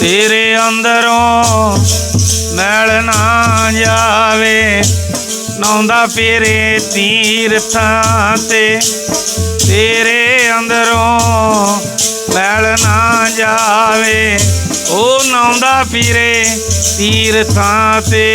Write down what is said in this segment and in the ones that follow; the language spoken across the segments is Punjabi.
ਤੇਰੇ ਅੰਦਰੋਂ ਮੈਲ ਨਾ ਜਾਵੇ ਨੌਂਦਾ ਫੇਰੇ ਤੀਰਥਾਂ ਤੇ। ਤੇਰੇ ਅੰਦਰੋਂ ਮੈਲ ਨਾ ਜਾਵੇ, ਉਹ ਨੌਂਦਾ ਪੀਰੇ ਤੀਰਥਾਂ ਤੇ।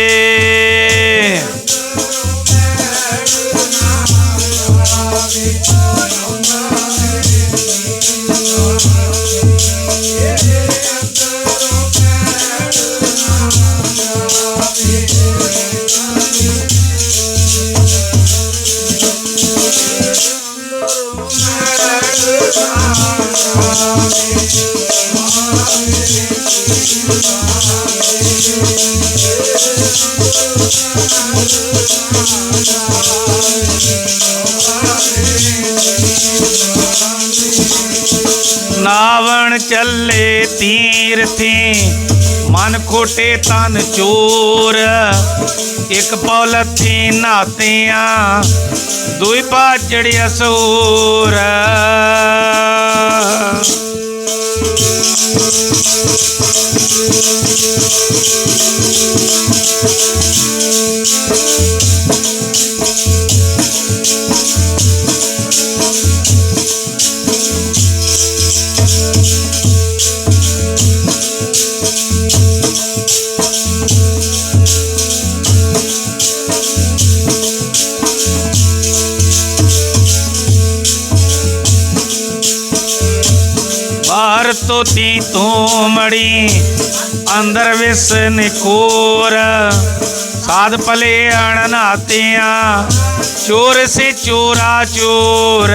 नावण चले तीर तीर्थे ਮਨ ਖੋਟੇ ਤਨ ਚੋਰ। ਇੱਕ ਪੌਲਥੀ ਨਾਤਿਆਂ ਦੁਈ ਪਾਚੜ ਅਸੂਰ। ਬਾਹਰ ਤੋਤੀ ਤੂੰ ਮੜੀ ਅੰਦਰ ਵਿਸ ਨਿਕੋਰ ਸਾਧ ਭਲੇ ਅਣ ਚੋਰ ਸੇ ਚੋਰਾ ਚੋਰ।